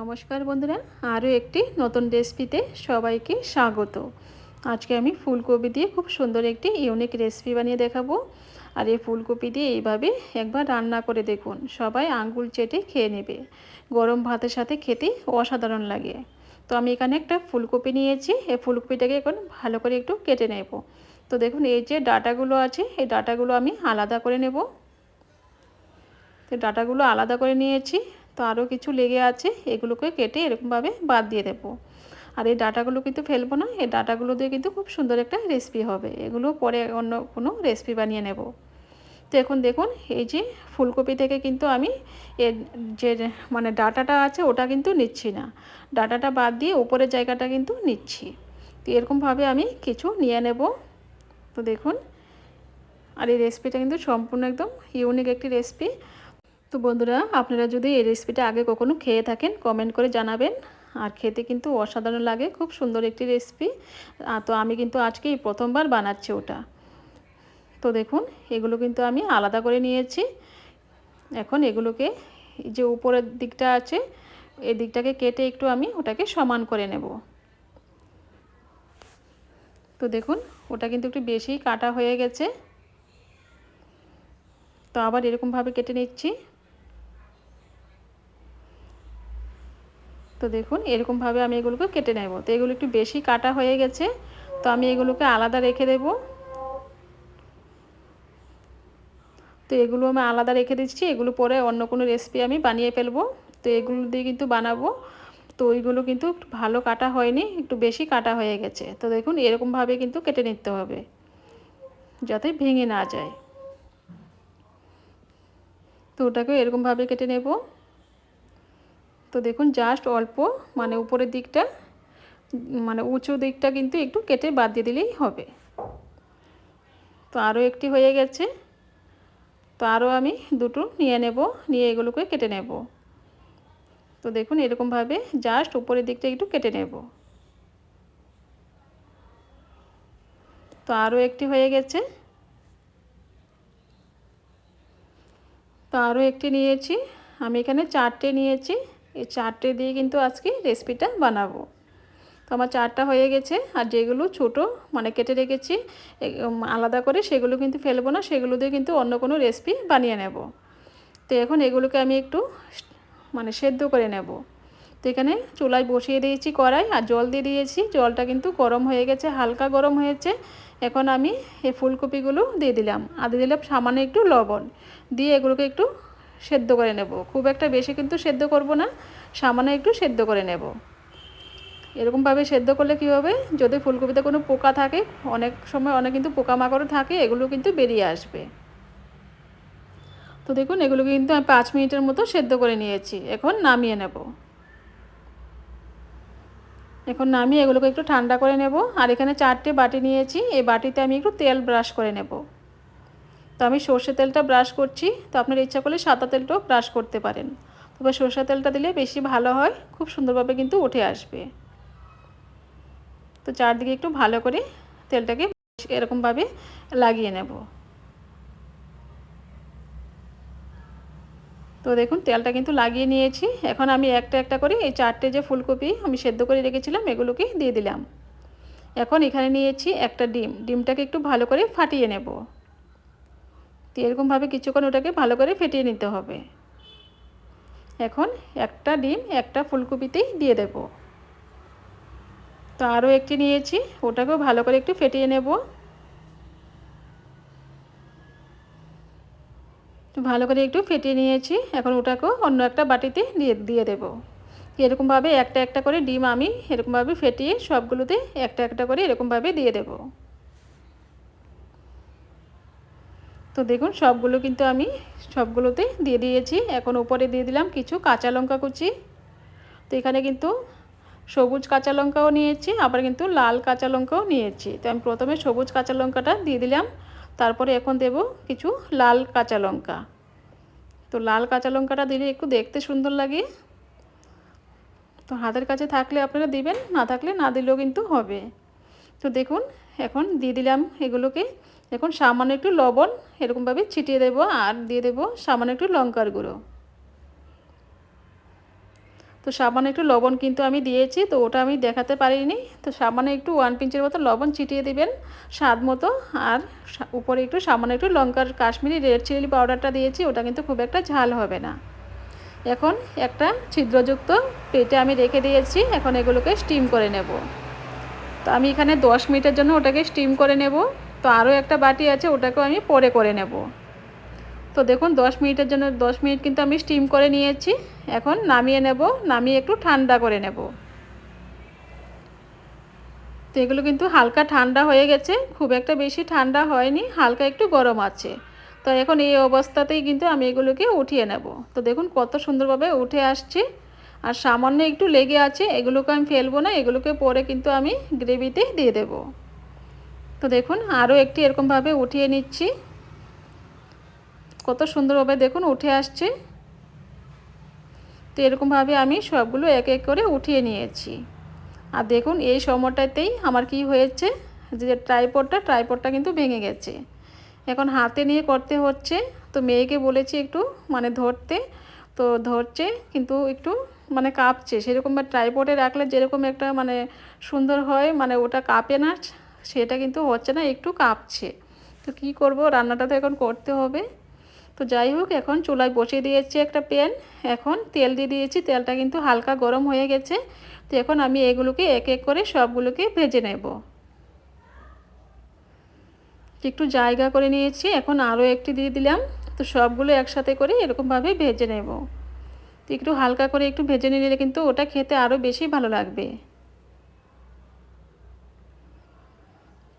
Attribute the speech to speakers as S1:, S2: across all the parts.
S1: নমস্কার বন্ধুরা, আরও একটি নতুন রেসিপিতে সবাইকে স্বাগত। আজকে আমি ফুলকপি দিয়ে খুব সুন্দর একটি ইউনিক রেসিপি বানিয়ে দেখাবো। আর এই ফুলকপি দিয়ে এইভাবে একবার রান্না করে দেখুন, সবাই আঙ্গুল চেটে খেয়ে নেবে। গরম ভাতের সাথে খেতে অসাধারণ লাগে। তো আমি এখানে একটা ফুলকপি নিয়েছি, এই ফুলকপিটাকে এখন ভালো করে একটু কেটে নেব। তো দেখুন, এই যে ডাটাগুলো আছে, এই ডাটাগুলো আমি আলাদা করে নেব। তো ডাটাগুলো আলাদা করে নিয়েছি তো আরও কিছু লেগে আছে, এগুলোকে কেটে এরকমভাবে বাদ দিয়ে দেবো। আর এই ডাটাগুলো কিন্তু ফেলব না, এই ডাটাগুলো দিয়ে কিন্তু খুব সুন্দর একটা রেসিপি হবে। এগুলো পরে অন্য কোনো রেসিপি বানিয়ে নেব। তো এখন দেখুন, এই যে ফুলকপি থেকে কিন্তু আমি এর যে মানে ডাটাটা আছে, ওটা কিন্তু নিচ্ছি না। ডাটাটা বাদ দিয়ে উপরের জায়গাটা কিন্তু নিচ্ছি। তো এরকমভাবে আমি কিছু নিয়ে নেব। তো দেখুন, আর এই রেসিপিটা কিন্তু সম্পূর্ণ একদম ইউনিক একটি রেসিপি তো বন্ধুরা, আপনারা যদি এই রেসিপিটা আগে কখনো খেয়ে থাকেন কমেন্ট করে জানাবেন। আর খেতে কিন্তু অসাধারণ লাগে, খুব সুন্দর একটি রেসিপি তো আমি কিন্তু আজকে এই প্রথমবার বানাচ্ছি ওটা। তো দেখুন, এগুলো কিন্তু আমি আলাদা করে নিয়েছি। এখন এগুলোকে যে উপরের দিকটা আছে, এই দিকটাকে কেটে একটু আমি ওটাকে সমান করে নেব। তো দেখুন, ওটা কিন্তু একটু বেশি কাটা হয়ে গেছে। তো আবার এরকমভাবে কেটে নিচ্ছি। তো দেখুন, এরকমভাবে আমি এগুলোকে কেটে নেব। তো এগুলো একটু বেশি কাটা হয়ে গেছে, তো আমি এগুলোকে আলাদা রেখে দেব। তো এগুলো আমি আলাদা রেখে দিচ্ছি, এগুলো পরে অন্য কোনো রেসিপি আমি বানিয়ে ফেলব। তো এগুলো দিয়ে কিন্তু বানাবো। তো ওইগুলো কিন্তু ভালো কাটা হয়নি, একটু বেশি কাটা হয়ে গেছে। তো দেখুন, এরকমভাবে কিন্তু কেটে নিতে হবে, যাতে ভেঙে না যায়। তো ওটাকে এরকমভাবে কেটে নেব। তো দেখুন জাস্ট অল্প মানে উপরের দিকটা মানে উঁচু দিকটা কিন্তু একটু কেটে বাদ দিয়ে দিলেই হবে। তো আরও একটি হয়ে গেছে। তো আরও আমি দুটো নিয়ে নেব, নিয়ে এগুলোকে কেটে নেব। তো দেখুন, এরকমভাবে জাস্ট উপরের দিকটা একটু কেটে নেব। তো আরও একটি হয়ে গেছে। তো আরও একটি নিয়েছি। আমি এখানে চারটে নিয়েছি। এই চারটে দিয়ে কিন্তু আজকে রেসিপিটা বানাবো। তো আমার চারটা হয়ে গেছে, আর যেগুলো ছোট মানে কেটে রেখেছি আলাদা করে সেগুলো কিন্তু ফেলব না, সেগুলো দিয়ে কিন্তু অন্য কোনো রেসিপি বানিয়ে নেব। তো এখন এগুলোকে আমি একটু মানে সেদ্ধ করে নেব। তো এখানে চুলায় বসিয়ে দিয়েছি কড়াই, আর জল দিয়ে দিয়েছি, জলটা কিন্তু গরম হয়ে গেছে, হালকা গরম হয়েছে। এখন আমি এই ফুলকপিগুলো দিয়ে দিলাম, আর দিয়ে দিলাম সামান্য একটু লবণ, দিয়ে এগুলোকে একটু সেদ্ধ করে নেব। খুব একটা বেশি কিন্তু সেদ্ধ করব না, সামান্য একটু সেদ্ধ করে নেব। এরকমভাবে সেদ্ধ করলে কী হবে? যদি ফুলকপিতে কোনো পোকা থাকে, অনেক সময় অনেক কিন্তু পোকামাকড় থাকে, এগুলো কিন্তু বেরিয়ে আসবে। তো দেখুন, এগুলো কিন্তু আমি পাঁচ মিনিটের মতো সেদ্ধ করে নিয়েছি। এখন নামিয়ে নেব। এখন নামিয়ে এগুলোকে একটু ঠান্ডা করে নেব। আর এখানে চারটে বাটি নিয়েছি। এই বাটিতে আমি একটু তেল ব্রাশ করে নেব। তো আমি সর্ষে তেলটা ব্রাশ করছি। তো আপনার ইচ্ছা করলে সাদা তেলটাও ব্রাশ করতে পারেন। তবে সর্ষে তেলটা দিলে বেশি ভালো হয়, খুব সুন্দরভাবে কিন্তু উঠে আসবে। তো চারদিকে একটু ভালো করে তেলটাকে এরকমভাবে লাগিয়ে নেব। তো দেখুন, তেলটা কিন্তু লাগিয়ে নিয়েছি। এখন আমি একটা একটা করে এই চারটে যে ফুলকপি আমি সেদ্ধ করে রেখেছিলাম, এগুলোকে দিয়ে দিলাম। এখন এখানে নিয়েছি একটা ডিম। ডিমটাকে একটু ভালো করে ফাটিয়ে নেব। তো এরকমভাবে কিছুক্ষণ ওটাকে ভালো করে ফেটিয়ে নিতে হবে। এখন একটা ডিম একটা ফুলকপিতেই দিয়ে দেব। তো আরও একটি নিয়েছি, ওটাকেও ভালো করে একটু ফেটিয়ে নেব। ভালো করে একটু ফেটিয়ে নিয়েছি, এখন ওটাকেও অন্য একটা বাটিতে দিয়ে দিয়ে দেবো। এরকমভাবে একটা একটা করে ডিম আমি এরকমভাবে ফেটিয়ে সবগুলোতে একটা একটা করে এরকমভাবে দিয়ে দেব। তো দেখুন, সবগুলো কিন্তু আমি সবগুলোতে দিয়ে দিয়েছি। এখন উপরে দিয়ে দিলাম কিছু কাঁচা লঙ্কা কুচি। তো এখানে কিন্তু সবুজ কাঁচা লঙ্কাও নিয়েছি, আবার কিন্তু লাল কাঁচা লঙ্কাও নিয়েছি। তো আমি প্রথমে সবুজ কাঁচা লঙ্কাটা দিয়ে দিলাম, তারপরে এখন দেব কিছু লাল কাঁচা লঙ্কা। তো লাল কাঁচা লঙ্কাটা দিলে একটু দেখতে সুন্দর লাগে। তো হাতের কাছে থাকলে আপনারা দিবেন, না থাকলে না দিলেও কিন্তু হবে। তো দেখুন এখন দিয়ে দিলাম এগুলোকে। এখন সামান্য একটু লবণ এরকমভাবে ছিটিয়ে দেব আর দিয়ে দেব সামান্য একটু লঙ্কার গুঁড়ো। তো সামান্য একটু লবণ কিন্তু আমি দিয়েছি, তো ওটা আমি দেখাতে পারিনি। তো সামান্য একটু ওয়ান পিঞ্চের মতো লবণ ছিটিয়ে দিবেন স্বাদ মতো। আর উপরে একটু সামান্য একটু লঙ্কার কাশ্মীরি রেড চিলি পাউডারটা দিয়েছি, ওটা কিন্তু খুব একটা ঝাল হবে না। এখন একটা ছিদ্রযুক্ত পেটে আমি রেখে দিয়েছি, এখন এগুলোকে স্টিম করে নেব। তো আমি এখানে দশ মিনিটের জন্য ওটাকে স্টিম করে নেব। তো আরও একটা বাটি আছে, ওটাকেও আমি পরে করে নেব। তো দেখুন, দশ মিনিটের জন্য, দশ মিনিট কিন্তু আমি স্টিম করে নিয়েছি। এখন নামিয়ে নেব, নামিয়ে একটু ঠান্ডা করে নেব। তো এগুলো কিন্তু হালকা ঠান্ডা হয়ে গেছে, খুব একটা বেশি ঠান্ডা হয়নি, হালকা একটু গরম আছে। তো এখন এই অবস্থাতেই কিন্তু আমি এগুলোকে উঠিয়ে নেব। তো দেখুন, কত সুন্দরভাবে উঠে আসছে। আর সামান্য একটু লেগে আছে, এগুলোকে আমি ফেলব না, এগুলোকে পরে কিন্তু আমি গ্রেভিতে দিয়ে দেব। তো দেখুন, আরও একটি এরকমভাবে উঠিয়ে নিচ্ছি। কত সুন্দরভাবে দেখুন উঠে আসছে। তো এরকমভাবে আমি সবগুলো এক এক করে উঠিয়ে নিয়েছি। আর দেখুন, এই সময়টাতেই আমার কি হয়েছে, যে ট্রাইপডটা ট্রাইপডটা কিন্তু ভেঙে গেছে। এখন হাতে নিয়ে করতে হচ্ছে। তো মেয়েকে বলেছি একটু মানে ধরতে। তো ধরছে, কিন্তু একটু মানে কাঁপছে। সেরকম বা ট্রাইপডে রাখলে যেরকম একটা মানে সুন্দর হয় মানে ওটা কাঁপে না, সেটা কিন্তু হচ্ছে না, একটু কাঁপছে। তো কি করব, রান্নাটা তো এখন করতে হবে। তো যাই হোক, এখন চুলায় বসিয়ে দিয়েছি একটা প্যান। এখন তেল দিয়ে দিয়েছি, তেলটা কিন্তু হালকা গরম হয়ে গেছে। তো এখন আমি এগুলোকে এক এক করে সবগুলোকে ভেজে নেব। একটু জায়গা করে নিয়েছি, এখন আরও একটি দিয়ে দিলাম। তো সবগুলো একসাথে করে এরকমভাবে ভেজে নেব। তো একটু হালকা করে একটু ভেজে নিলে কিন্তু ওটা খেতে আরও বেশি ভালো লাগবে।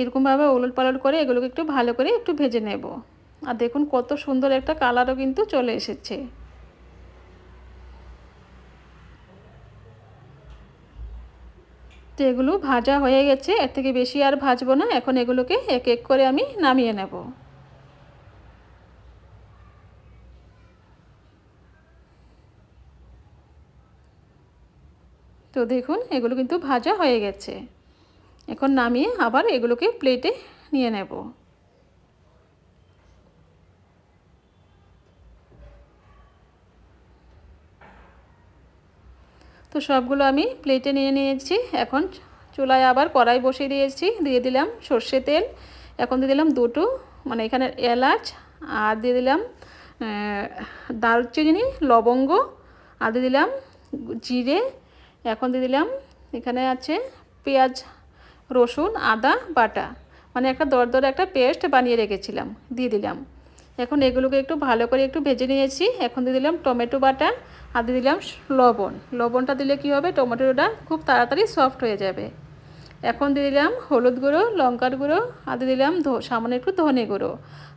S1: এরকমভাবে ওলট পালট করে এগুলোকে একটু ভালো করে একটু ভেজে নেব। আর দেখুন কত সুন্দর একটা কালারও কিন্তু চলে এসেছে। তো এগুলো ভাজা হয়ে গেছে, এর থেকে বেশি আর ভাজবো না, এখন এগুলোকে এক এক করে আমি নামিয়ে নেব। তো দেখুন, এগুলো কিন্তু ভাজা হয়ে গেছে। এখন নামিয়ে আবার এগুলোকে প্লেটে নিয়ে নেব। তো সবগুলো আমি প্লেটে নিয়ে নিয়েছি। এখন চুলায় আবার কড়াই বসিয়ে দিয়েছি। দিয়ে দিলাম সর্ষে তেল। এখন দিয়ে দিলাম দুটো মানে এখানে এলাচ আর দিয়ে দিলাম দারচিনি, লবঙ্গ। আর দিয়ে দিলাম জিরে এখন দিয়ে দিলাম। এখানে আছে পেঁয়াজ, রসুন, আদা, বাটা। মানে একটা দরদরে একটা পেস্ট বানিয়ে রেখেছিলাম, দিয়ে দিলাম। এখন এগুলোকে একটু ভালো করে একটু ভেজে নিয়েছি। এখন দিয়ে দিলাম টমেটো বাটা আর দিয়ে দিলাম লবণ। লবণটা দিলে কি হবে? টমেটোটা খুব তাড়াতাড়ি সফট হয়ে যাবে। এখন দিয়ে দিলাম হলুদ গুঁড়ো, লঙ্কার গুঁড়ো আর দিয়ে দিলাম সামান্য একটু ধনে গুঁড়ো।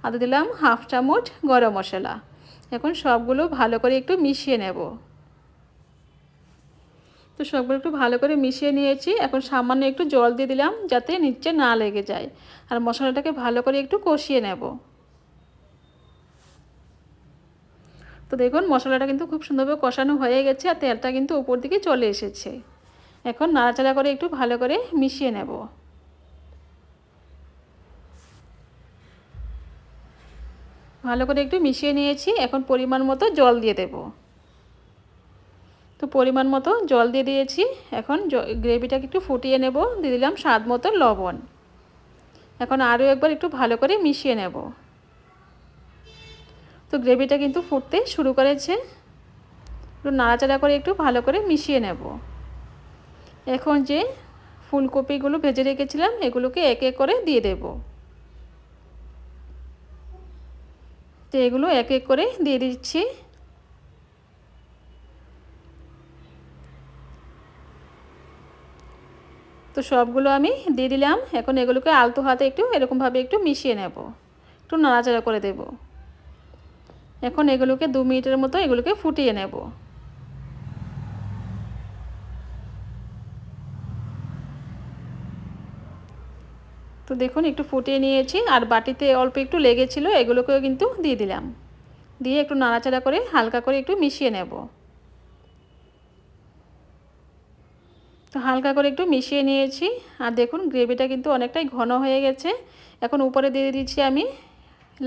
S1: আর দিয়ে দিলাম হাফ চামচ গরম মশলা। এখন সবগুলো ভালো করে একটু মিশিয়ে নেব। তো সবগুলো একটু ভালো করে মিশিয়ে নিয়েছি। এখন সামান্য একটু জল দিয়ে দিলাম যাতে নিচে না লেগে যায়। আর মশলাটাকে ভালো করে একটু কষিয়ে নেব। তো দেখুন, মশলাটা কিন্তু খুব সুন্দরভাবে কষানো হয়ে গেছে আর তেলটা কিন্তু উপর দিকে চলে এসেছে। এখন নাড়াচাড়া করে একটু ভালো করে মিশিয়ে নেব। ভালো করে একটু মিশিয়ে নিয়েছি। এখন পরিমাণ মতো জল দিয়ে দেব। তো পরিমাণ মতো জল দিয়ে দিয়েছি। এখন গ্রেভিটাকে একটু ফুটিয়ে নেব। দিয়ে দিলাম স্বাদ মতো লবণ। এখন আরও একবার একটু ভালো করে মিশিয়ে নেব। তো গ্রেভিটা কিন্তু ফুটতে শুরু করেছে। একটু নাড়াচাড়া করে একটু ভালো করে মিশিয়ে নেব। এখন যে ফুলকপিগুলো ভেজে রেখেছিলাম, এগুলোকে এক এক করে দিয়ে দেব। তো এগুলো এক এক করে দিয়ে দিচ্ছি। তো সবগুলো আমি দিয়ে দিলাম। এখন এগুলোকে আলতো হাতে একটু এরকমভাবে একটু মিশিয়ে নেব। একটু নাড়াচাড়া করে দেবো। এখন এগুলোকে দু মিনিটের মতো এগুলোকে ফুটিয়ে নেব। তো দেখুন, একটু ফুটিয়ে নিয়েছি। আর বাটিতে অল্প একটু লেগেছিল, এগুলোকেও কিন্তু দিয়ে দিলাম। দিয়ে একটু নাড়াচাড়া করে হালকা করে একটু মিশিয়ে নেব। তো হালকা করে একটু মিশিয়ে নিয়েছি। আর দেখুন, গ্রেভিটা কিন্তু অনেকটাই ঘন হয়ে গেছে। এখন উপরে দিয়ে দিচ্ছি আমি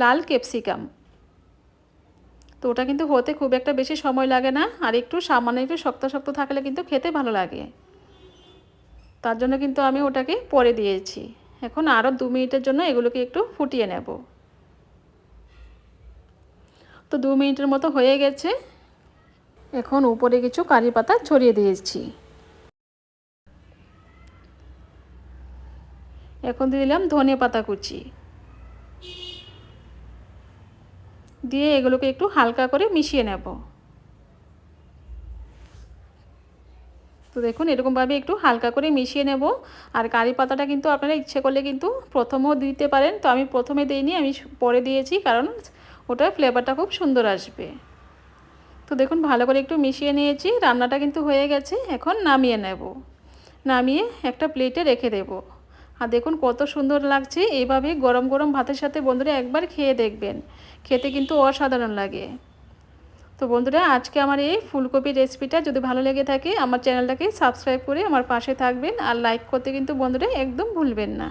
S1: লাল ক্যাপসিকাম। তো ওটা কিন্তু হতে খুব একটা বেশি সময় লাগে না। আর একটু সামান্য একটু শক্ত শক্ত থাকলে কিন্তু খেতে ভালো লাগে। তার জন্য কিন্তু আমি ওটাকে পরে দিয়েছি। এখন আরও দু মিনিটের জন্য এগুলোকে একটু ফুটিয়ে নেব। তো দু মিনিটের মতো হয়ে গেছে। এখন উপরে কিছু কারি পাতা ছড়িয়ে দিয়েছি। এখন দিয়ে দিলাম ধনে পাতা কুচি। দিয়ে এগুলোকে একটু হালকা করে মিশিয়ে নেব। তো দেখুন, এরকমভাবে একটু হালকা করে মিশিয়ে নেব। আর কারি পাতাটা কিন্তু আপনারা ইচ্ছে করলে কিন্তু প্রথমেও দিতে পারেন। তো আমি প্রথমে দিইনি, আমি পরে দিয়েছি কারণ ওটার ফ্লেভারটা খুব সুন্দর আসবে। তো দেখুন, ভালো করে একটু মিশিয়ে নিয়েছি। রান্নাটা কিন্তু হয়ে গেছে। এখন নামিয়ে নেব। নামিয়ে একটা প্লেটে রেখে দেব। আর দেখুন কত সুন্দর লাগছে। এইভাবে গরম গরম ভাতের সাথে বন্ধুরা একবার খেয়ে দেখবেন। খেতে কিন্তু অসাধারণ লাগে। তো বন্ধুরা, আজকে আমার এই ফুলকপির রেসিপিটা যদি ভালো লেগে থাকে, আমার চ্যানেলটাকে সাবস্ক্রাইব করে আমার পাশে থাকবেন। আর লাইক করতে কিন্তু বন্ধুরা একদম ভুলবেন না।